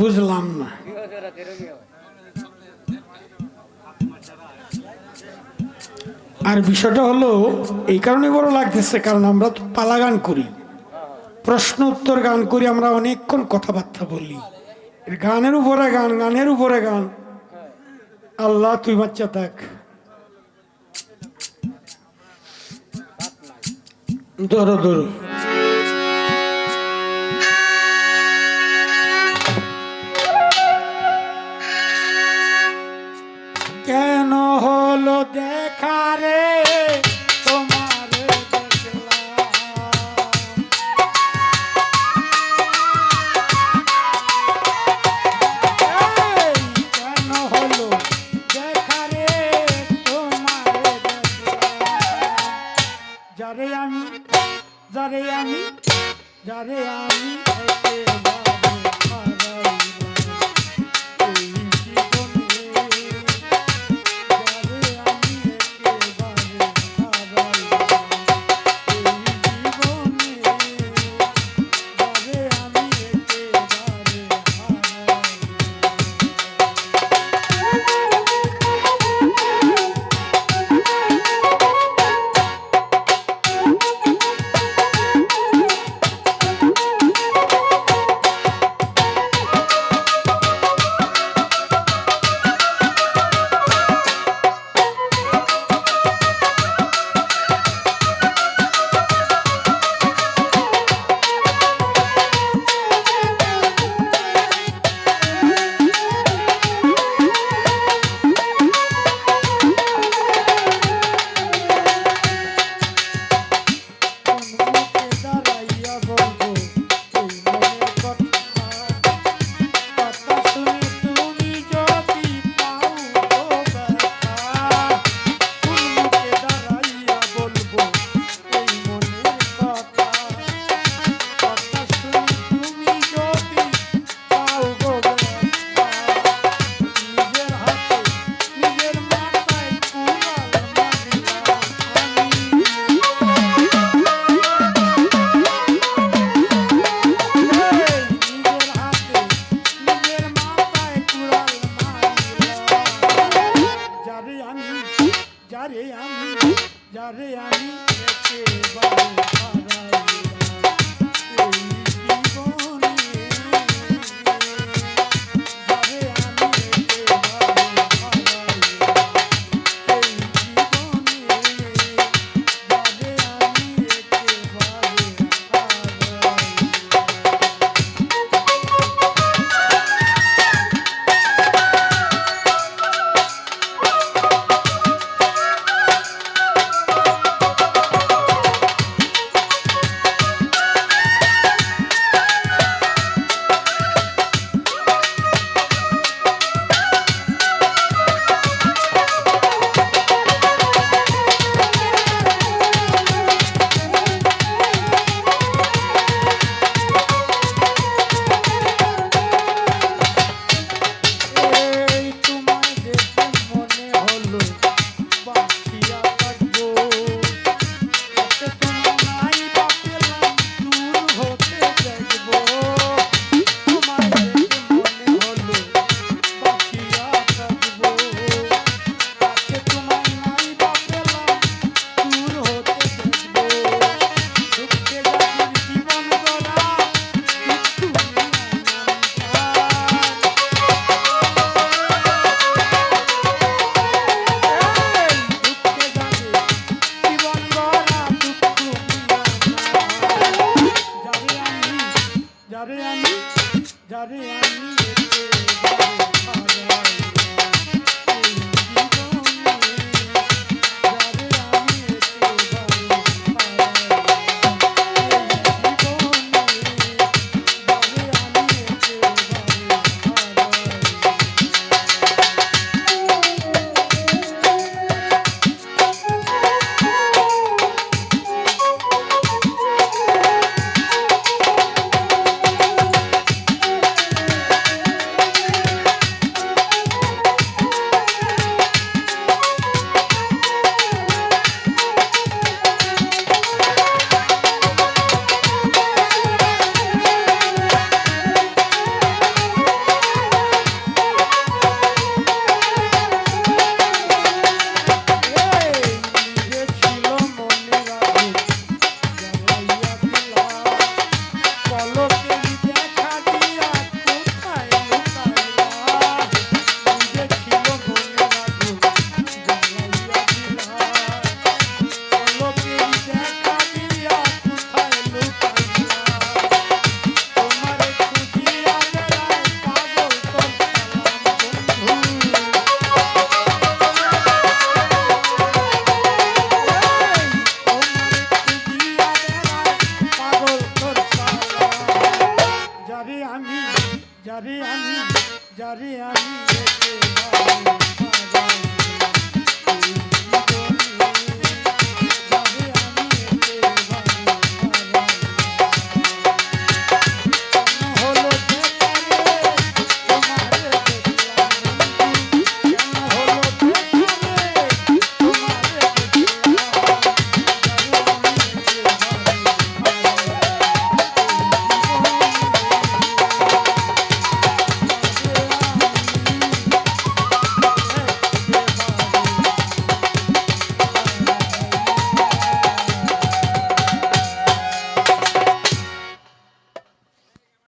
বুঝলাম না আর বিষয়টা হলো, এই কারণে বড় লাগতেছে, কারণ আমরা তো পালা গান করি। প্রশ্ন উত্তর গান করি, আমরা অনেকক্ষণ কথাবার্তা বলি। গানের উপরে গান, গানের উপরে গান। আল্লাহ, তুই বাচ্চা থাক। ধরো ধরো দেখারে তোমার কেন হলো? দেখারে তোমার যারে আমি যারে আমি যারে আমি আমি Yeah. যারে আমি